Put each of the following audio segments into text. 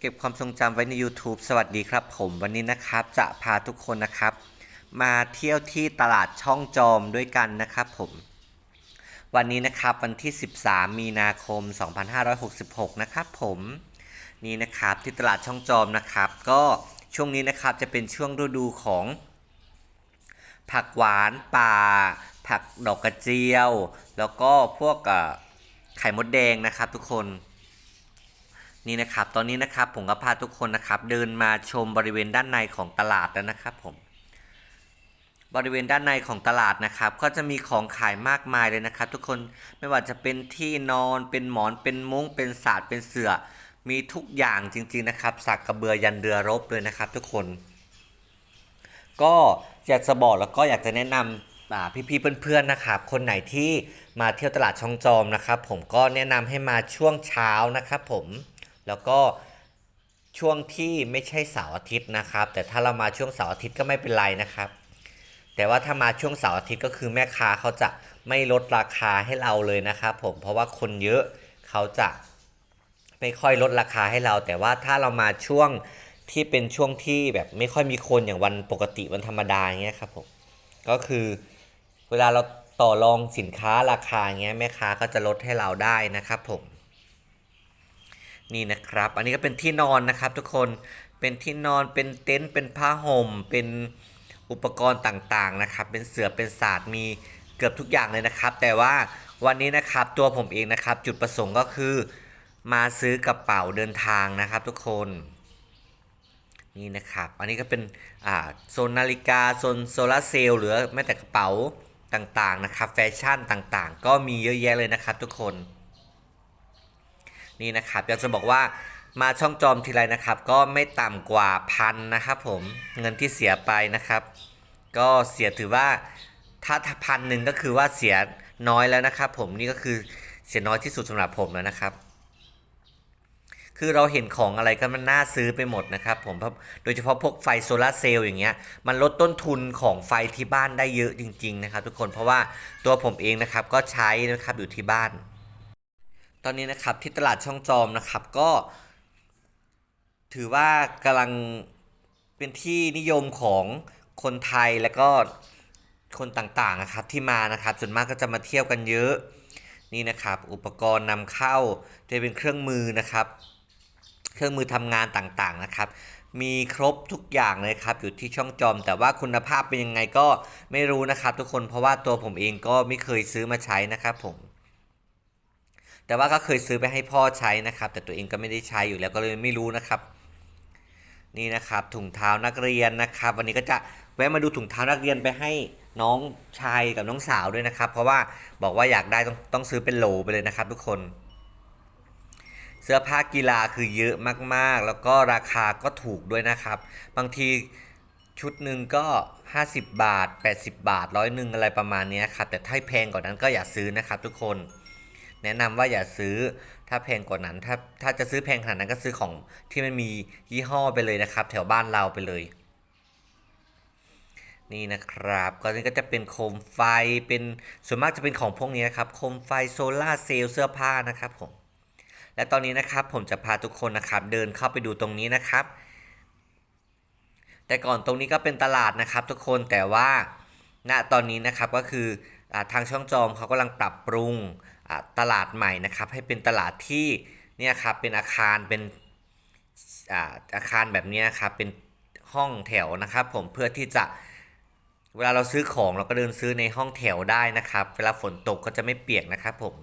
เก็บความทรงจำไว้ใน YouTube สวัสดีครับ ผมวันนี้นะครับจะพาทุกคนนะครับ มาเที่ยวที่ตลาดช่องจอมด้วยกันนะครับผม วันนี้นะครับวันที่ 13 มีนาคม 2566 นะครับผมนี่นะครับที่ตลาดช่องจอมนะครับ ก็ช่วงนี้นะครับจะเป็นช่วงฤดูของ ผักหวานป่า ผักดอกกระเจียว แล้วก็พวกไข่มดแดงนะครับทุกคน นี่นะครับตอนนี้นะครับผมก็พาทุกคนนะครับ เดินมาชมบริเวณด้านในของตลาดแล้วนะครับผมบริเวณด้านในของตลาดนะครับ ก็จะมีของขายมากมายเลยนะครับ ทุกคนไม่ว่าจะเป็นที่นอนเป็นหมอนเป็นมุ้งเป็นศาสตร์เป็นเสื่อมีทุกอย่างจริงๆนะครับ สักกระเบือยันเรือรบเลยนะครับ ทุกคน ก็อยากจะบอกแล้วก็อยากจะแนะนำอ่าพี่ๆเพื่อนๆนะครับ คนไหนที่มาเที่ยวตลาดช่องจอมนะครับ ผมก็แนะนำให้มาช่วงเช้านะครับ ผม แล้วก็ช่วงที่ไม่ใช่เสาร์อาทิตย์นะครับ แต่ถ้าเรามาช่วงเสาร์อาทิตย์ก็ไม่เป็นไรนะครับ แต่ว่าถ้ามาช่วงเสาร์อาทิตย์ก็คือแม่ค้าเขาจะไม่ลดราคาให้เราเลยนะครับ ผมเพราะว่าคนเยอะเขาจะไม่ค่อยลดราคาให้เรา แต่ว่าถ้าเรามาช่วงที่เป็นช่วงที่แบบไม่ค่อยมีคนอย่างวันปกติวันธรรมดาอย่างเงี้ยครับผมก็คือเวลาเราต่อรองสินค้าราคาเงี้ยแม่ค้าก็จะลดให้เราได้นะครับผม นี่นะครับ อันนี้ก็เป็นที่นอนนะครับ ทุกคนเป็นที่นอนเป็นเต็นท์เป็นผ้าห่ม เป็นอุปกรณ์ต่างๆนะครับ เป็นเสือเป็นศาสตร์มีเกือบทุกอย่างเลยนะครับ แต่ว่าวันนี้นะครับตัวผมเองนะครับ จุดประสงค์ก็คือมาซื้อกระเป๋าเดินทางนะครับ ทุกคนนี่นะครับ อันนี้ก็เป็นอ่าโซนนาฬิกาโซนโซลาร์เซลล์หรือแม้แต่กระเป๋าต่างๆนะครับ แฟชั่นต่างๆ ก็มีเยอะแยะเลยนะครับ ทุกคน นี่นะครับอยากจะบอกว่ามาช่องจอมทีไรนะครับ ก็ไม่ต่ำกว่าพันนะครับผมเงินที่เสียไปนะครับ ก็เสียถือว่าถ้าพันหนึ่งก็คือว่าเสียน้อยแล้วนะครับ ผมนี่ก็คือเสียน้อยที่สุดสำหรับผมแล้วนะครับ คือเราเห็นของอะไรก็มันน่าซื้อไปหมดนะครับผมโดยเฉพาะพวกไฟโซลาเซลล์อย่างเงี้ยมันลดต้นทุนของไฟที่บ้านได้เยอะจริง ๆ นะครับ ทุกคนเพราะว่าตัวผมเองนะครับก็ใช้นะครับอยู่ที่บ้าน ตอนนี้นะครับที่ตลาดช่องจอมนะครับก็ ถือว่ากำลังเป็นที่นิยมของคนไทยและก็คนต่างๆนะครับที่มานะครับส่วนมากก็จะมาเที่ยวกันเยอะนี่นะครับอุปกรณ์นำเข้าจะเป็นเครื่องมือนะครับ เครื่องมือทำงานต่างๆนะครับ มีครบทุกอย่างเลยครับอยู่ที่ช่องจอม แต่ว่าคุณภาพเป็นยังไงก็ไม่รู้นะครับ ทุกคนเพราะว่าตัวผมเองก็ไม่เคยซื้อมาใช้นะครับผม แต่ว่าก็เคยซื้อไปให้พ่อใช้นะครับ แต่ตัวเองก็ไม่ได้ใช้อยู่แล้วก็เลยไม่รู้นะครับ นี่นะครับถุงเท้านักเรียนนะครับ วันนี้ก็จะแวะมาดูถุงเท้านักเรียนไปให้น้องชายกับน้องสาวด้วยนะครับ เพราะว่าบอกว่าอยากได้ต้องต้องซื้อเป็นโหลไปเลยนะครับ ทุกคน เสื้อผ้ากีฬาคือเยอะมากๆ แล้วก็ราคาก็ถูกด้วยนะครับ บางทีชุดหนึ่งก็ 50 บาท 80 บาทร้อยหนึ่งอะไรประมาณนี้ครับแต่ถ้าแพงกว่านั้นก็อย่าซื้อนะครับทุกคน แนะนำว่าอย่าซื้อถ้าแพงกว่านั้น ถ้าถ้าจะซื้อแพงขนาดนั้นก็ซื้อของที่มันมียี่ห้อไปเลยนะครับ แถวบ้านเราไปเลย นี่นะครับก็นี่ก็จะเป็นโคมไฟเป็นส่วนมากจะเป็นของพวกนี้นะครับโคมไฟโซลาเซลล์เสื้อผ้านะครับผมและตอนนี้นะครับผมจะพาทุกคนนะครับ เดินเข้าไปดูตรงนี้นะครับ แต่ก่อนตรงนี้ก็เป็นตลาดนะครับ ทุกคนแต่ว่าณตอนนี้นะครับก็คืออทางช่องจอมเขากำลังปรับปรุง ตลาดใหม่นะครับให้เป็นตลาดที่เนี่ยครับเป็นอาคารเป็นอาอาคารแบบนี้นะครับเป็นห้องแถวนะครับ ผมเพื่อที่จะเวลาเราซื้อของเราก็เดินซื้อในห้องแถวได้นะครับ เวลาฝนตกก็จะไม่เปียกนะครับ ผม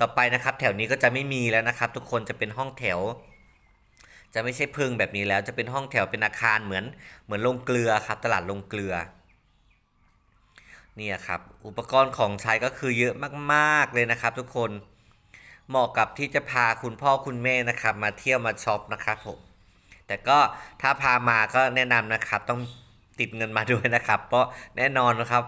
ต่อไปนะครับ แถวนี้ก็จะไม่มีแล้วนะครับ ทุกคนจะเป็นห้องแถว จะไม่ใช่เพิงแบบนี้แล้วจะเป็นห้องแถวเป็นอาคารเหมือนเหมือนโรงเกลือครับตลาดโรงเกลือ เนี่ยครับอุปกรณ์ของใช้ก็คือเยอะมากๆเลยนะครับทุกคนเหมาะกับที่จะพาคุณพ่อคุณแม่นะครับ มาเที่ยวมาช็อปนะครับผมแต่ก็ถ้าพามาก็แนะนำนะครับ ต้องติดเงินมาด้วยนะครับ เพราะแน่นอนนะครับ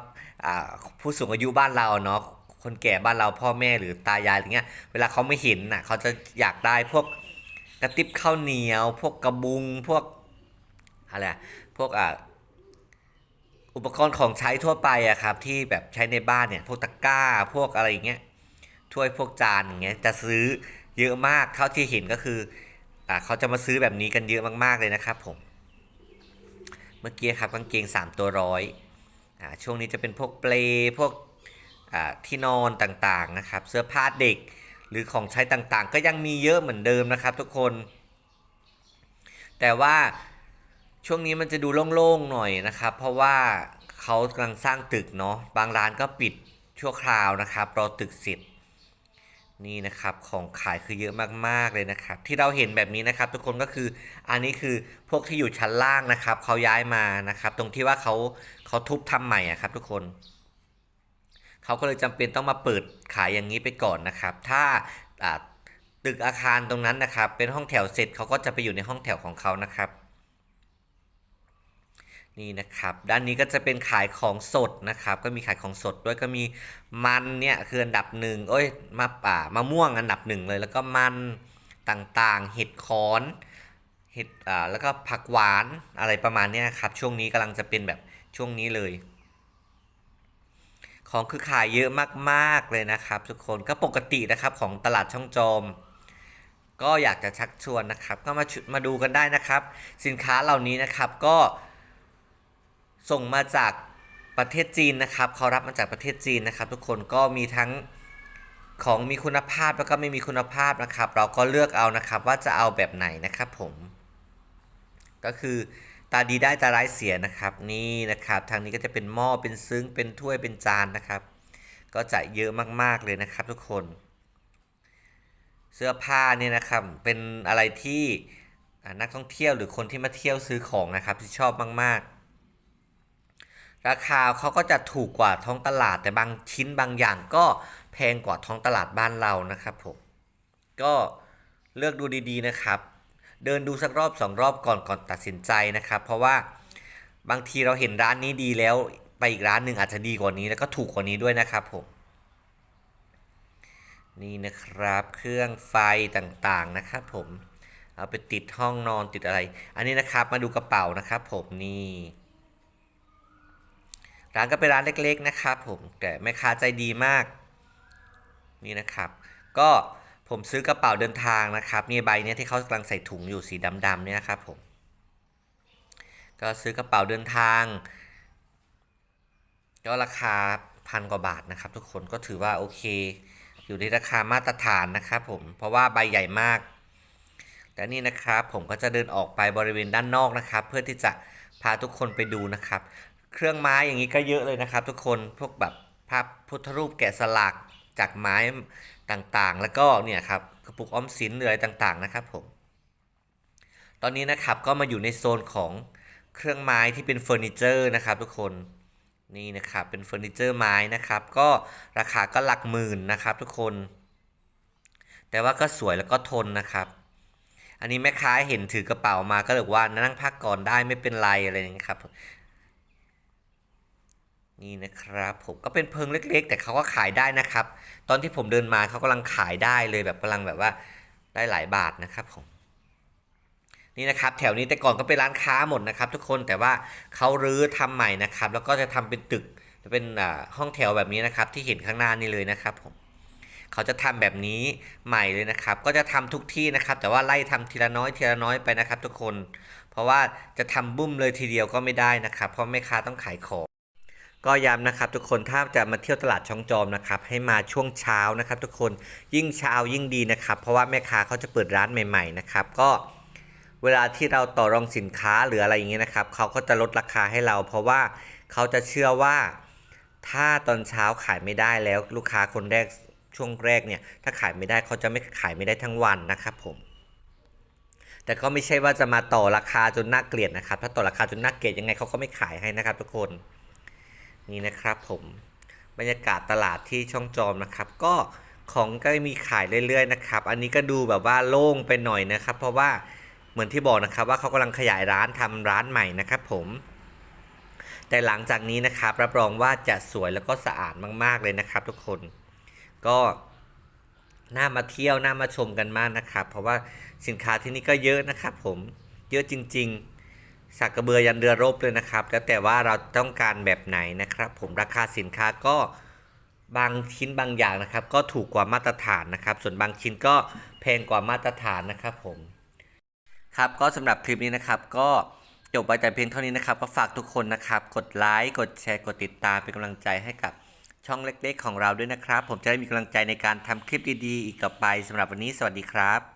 ผู้สูงอายุบ้านเราเนาะคนแก่บ้านเราพ่อแม่หรือตายายอะไรเงี้ยเวลาเขาไม่เห็นน่ะเขาจะอยากได้พวกกระติบข้าวเหนียว พวกกระบุงพวกอะไรพวกอ่า อุปกรณ์ของใช้ทั่วไปอะครับที่แบบใช้ในบ้านเนี่ยพวกตะกร้าพวกอะไรอย่างเงี้ยถ้วยพวกจานอย่างเงี้ยจะซื้อเยอะมากเท่าที่เห็นก็คืออ่าเขาจะมาซื้อแบบนี้กันเยอะมากๆเลยนะครับผม เมื่อกี้ครับกางเกง 3 ตัวร้อยอ่าช่วงนี้จะเป็นพวกเปลพวกอ่าที่นอนต่างๆนะครับเสื้อผ้าเด็กหรือของใช้ต่างๆ ก็ยังมีเยอะเหมือนเดิมนะครับทุกคน แต่ว่า ช่วงนี้มันจะดูโล่งๆหน่อยนะครับ เพราะว่าเขากำลังสร้างตึกเนาะบางร้านก็ปิดชั่วคราวนะครับรอตึกเสร็จนี่นะครับของขายคือเยอะมากๆเลยนะครับ ที่เราเห็นแบบนี้นะครับ ทุกคนก็คืออันนี้คือพวกที่อยู่ชั้นล่างนะครับเขาย้ายมานะครับ ตรงที่ว่าเขาเขาทุบทำใหม่อะครับ ทุกคนเขาก็เลยจำเป็นต้องมาเปิดขายอย่างนี้ไปก่อนนะครับ ถ้าตึกอาคารตรงนั้นนะครับ เป็นห้องแถวเสร็จเขาก็จะไปอยู่ในห้องแถวของเขานะครับ นี่นะครับด้านนี้ก็จะเป็นขายของสดนะครับ ก็มีขายของสดด้วยก็มีมันเนี่ยคืออันดับหนึ่งเอ้ยมาป่ามะม่วงอันดับหนึ่งเลย แล้วก็มันต่างๆ เห็ดคอนเห็ดอ่าแล้วก็ผักหวานอะไรประมาณนี้ครับ ช่วงนี้กำลังจะเป็นแบบช่วงนี้เลย ของคือขายเยอะมากๆเลยนะครับ ทุกคนก็ปกตินะครับของตลาดช่องจอมก็อยากจะชักชวนนะครับ ก็มาชุมาดูกันได้นะครับ สินค้าเหล่านี้นะครับก็ ส่งมาจากประเทศจีนนะครับเขารับมาจากประเทศจีนนะครับ ทุกคนก็มีทั้งของมีคุณภาพแล้วก็ไม่มีคุณภาพนะครับ เราก็เลือกเอานะครับว่าจะเอาแบบไหนนะครับผม ก็คือตาดีได้ตาร้ายเสียนะครับนี่นะครับ ทางนี้ก็จะเป็นหม้อเป็นซึ้งเป็นถ้วยเป็นจานนะครับ ก็จะเยอะมากๆเลยนะครับ ทุกคน เสื้อผ้าเนี่ยนะครับเป็นอะไรที่นักท่องเที่ยวหรือคนที่มาเที่ยวซื้อของนะครับที่ชอบมากๆ ราคาเขาก็จะถูกกว่าท้องตลาด แต่บางชิ้นบางอย่างก็แพงกว่าท้องตลาดบ้านเรานะครับผมก็เลือกดูดีๆนะครับ เดินดูสักรอบสองรอบก่อนก่อนตัดสินใจนะครับ เพราะว่าบางทีเราเห็นร้านนี้ดีแล้วไปอีกร้านหนึ่งอาจจะดีกว่านี้แล้วก็ถูกกว่านี้ด้วยนะครับผมนี่นะครับเครื่องไฟต่างๆนะครับผมเอาไปติดห้องนอนติดอะไร อันนี้นะครับมาดูกระเป๋านะครับผมนี่ ร้านก็เป็นร้านเล็กๆนะครับผมแต่แม่ค้าใจดีมาก นี่นะครับ ก็ผมซื้อกระเป๋าเดินทางนะครับนี่ใบเนี้ยที่เขากำลังใส่ถุงอยู่สีดำๆเนี่ยนะครับผมก็ซื้อกระเป๋าเดินทาง ก็ราคาพันกว่าบาทนะครับ ทุกคนก็ถือว่าโอเค อยู่ในราคามาตรฐานนะครับผมเพราะว่าใบใหญ่มากแต่นี่นะครับผมก็จะเดินออกไปบริเวณด้านนอกนะครับ เพื่อที่จะพาทุกคนไปดูนะครับ เครื่องไม้อย่างนี้ก็เยอะเลยนะครับทุกคนพวกแบบภาพพุทธรูปแกะสลักจากไม้ต่างๆ แล้วก็เนี่ยครับกระปุกออมสินหรืออะไรต่างๆนะครับผมตอนนี้นะครับก็มาอยู่ในโซนของเครื่องไม้ที่เป็นเฟอร์นิเจอร์นะครับทุกคนนี่นะครับเป็นเฟอร์นิเจอร์ไม้นะครับ ก็ราคาก็หลักหมื่นนะครับทุกคน แต่ว่าก็สวยแล้วก็ทนนะครับ อันนี้แม่ค้าเห็นถือกระเป๋ามาก็เลยว่านั่งพักก่อนได้ไม่เป็นไรอะไรอย่างนี้ครับ นี่นะครับผมก็เป็นเพิงเล็ก ๆ แต่เขาก็ขายได้นะครับ ตอนที่ผมเดินมาเขากำลังขายได้เลยแบบกำลังแบบว่าได้หลายบาทนะครับผมนี่นะครับแถวนี้แต่ก่อนก็เป็นร้านค้าหมดนะครับ ทุกคนแต่ว่าเขารื้อทำใหม่นะครับ แล้วก็จะทำเป็นตึกจะเป็นห้องแถวแบบนี้นะครับ ที่เห็นข้างหน้านี่เลยนะครับผมเขาจะทำแบบนี้ใหม่เลยนะครับ ก็จะทำทุกที่นะครับ แต่ว่าไล่ทำทีละน้อยทีละน้อยไปนะครับ ทุกคน เพราะว่าจะทำบุ้มเลยทีเดียวก็ไม่ได้นะครับ เพราะแม่ค้าต้องขายของ ก็ย้ำนะครับทุกคนถ้าจะมาเที่ยวตลาดช่องจอมนะครับให้มาช่วงเช้านะครับ ทุกคนยิ่งเช้ายิ่งดีนะครับ เพราะว่าแม่ค้าเขาจะเปิดร้านใหม่ๆนะครับก็เวลาที่เราต่อรองสินค้าหรืออะไรอย่างเงี้ยนะครับเขาก็จะลดราคาให้เรา เพราะว่าเขาจะเชื่อว่าถ้าตอนเช้าขายไม่ได้แล้วลูกค้าคนแรกช่วงแรกเนี่ยถ้าขายไม่ได้เขาจะไม่ขายไม่ได้ทั้งวันนะครับผม แต่ก็ไม่ใช่ว่าจะมาต่อราคาจนน่าเกลียดนะครับ ถ้าต่อราคาจนน่าเกลียดยังไงเขาก็ไม่ขายให้นะครับ ทุกคน นี่นะครับผมบรรยากาศตลาดที่ช่องจอมนะครับ ก็ของก็มีขายเรื่อยๆนะครับ อันนี้ก็ดูแบบว่าโล่งไปหน่อยนะครับ เพราะว่าเหมือนที่บอกนะครับว่าเขากำลังขยายร้านทำร้านใหม่นะครับ ผม แต่หลังจากนี้นะครับรับรองว่าจะสวยแล้วก็สะอาดมาก ๆเลยนะครับ ทุกคนก็น่ามาเที่ยวน่ามาชมกันมากนะครับ เพราะว่าสินค้าที่นี่ก็เยอะนะครับ ผมเยอะจริง ๆ สักกระเบือยันเรือรบเลยนะครับ แล้วแต่ว่าเราต้องการแบบไหนนะครับ ผมราคาสินค้าก็บางชิ้นบางอย่างนะครับ ก็ถูกกว่ามาตรฐานนะครับ ส่วนบางชิ้นก็แพงกว่ามาตรฐานนะครับผมครับก็สำหรับคลิปนี้นะครับ ก็จบไปแต่เพียงเท่านี้นะครับ ก็ฝากทุกคนนะครับ กดไลค์กดแชร์กดติดตามเป็นกำลังใจให้กับช่องเล็กๆ ของเราด้วยนะครับ ผมจะได้มีกำลังใจในการทำคลิปดีๆ อีกต่อไปสำหรับวันนี้สวัสดีครับ